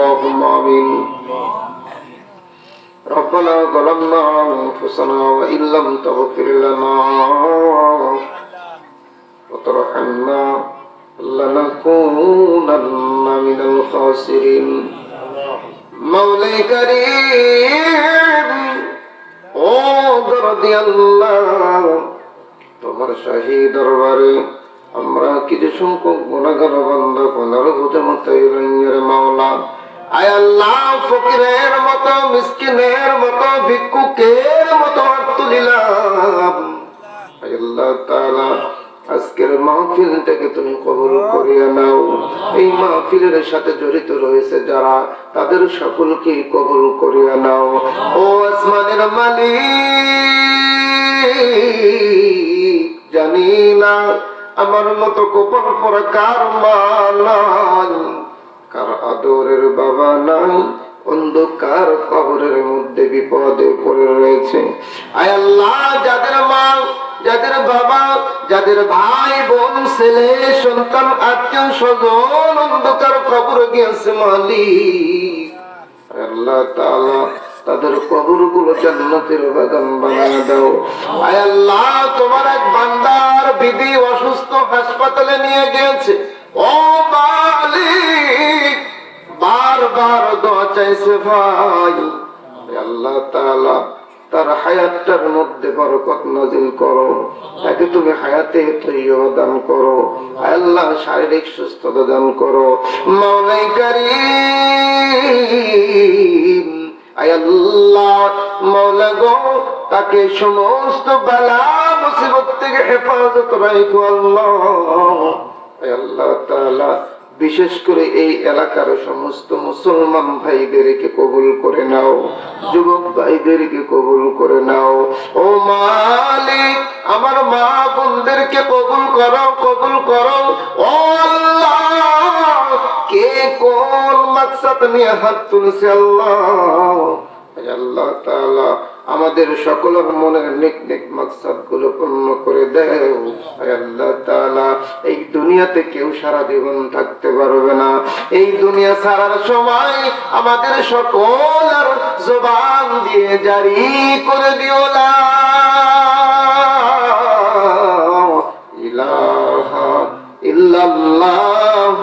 اللهم آمين ربنا ظلمنا أنفسنا وإن لم تغفر لنا وترحمنا لنكونن من الخاسرين مولاي كريم ও দরদি আল্লাহ তোমার শাহী দরবারে আমরা কিছু সংখ্যক গুণাগার বন্ধ পুনর বুঝমতের মাওলা ফকিরের মতো, মিসকিনের মতো, ভিক্ষুকের মতো আজকের মাহফিল থেকে তুমি করিয়া নাও। এই মাহফিলের সাথে জড়িত রয়েছে যারা, তাদের সকলকে কবুল করিয়া নাও। ও আসমানের মালিক, জানি না আমার মতো গোপন পরা কার মা নাই। কার বাবা নাই, অন্ধকার কবরের মধ্যে বিপদে পড়ে রয়েছে। যাদের মা, যাদের বাবা, যাদের ভাই, বোন, ছেলে, সন্তান, আত্মীয় স্বজন অন্ধকার কবর গিয়েছে মালিক। আল্লাহ তাআলা, তাদের কবরগুলো জান্নাতের বাগান বানায় দাও। আয় আল্লাহ, তোমার এক বান্দার বিবি অসুস্থ হাসপাতালে নিয়ে গিয়েছে। ও মালিক দোয়া চাইছে ভাই। আল্লাহ তাআলা, তার হায়াতটার মধ্যে বরকত নাজিল করো। তাকে তুমি হায়াতে তৈয় দান করো। আল্লাহ, শারীরিক সুস্থতা দান করো। মাওলাই কারীম আল্লাহ, মাওলা গো, তাকে সমস্ত বালা মুসিবত থেকে হেফাজত রাখো আল্লাহ। আল্লাহ তাআলা বিশেষ করে এই এলাকার সমস্ত মুসলমান ভাইদেরকে কবুল করে নাও, যুবক ভাইদেরকে কবুল করে নাও। ও মালিক, আমার মা বোনদেরকে কবুল করো কবুল করো। ও আল্লাহ, কে কোন মাকসাদ নিয়ে হাত তুলছে আল্লাহ? আমাদের সকলের মনের নেক নেক মাকসাদগুলো পূর্ণ করে দেয়ালা এই দুনিয়াতে কেউ সারা জীবন থাকতে পারবে না। এই দুনিয়া সারার সময় আমাদের সকল আর জবান দিয়ে জারি করে দিও লা ইলাহা ইল্লাল্লাহ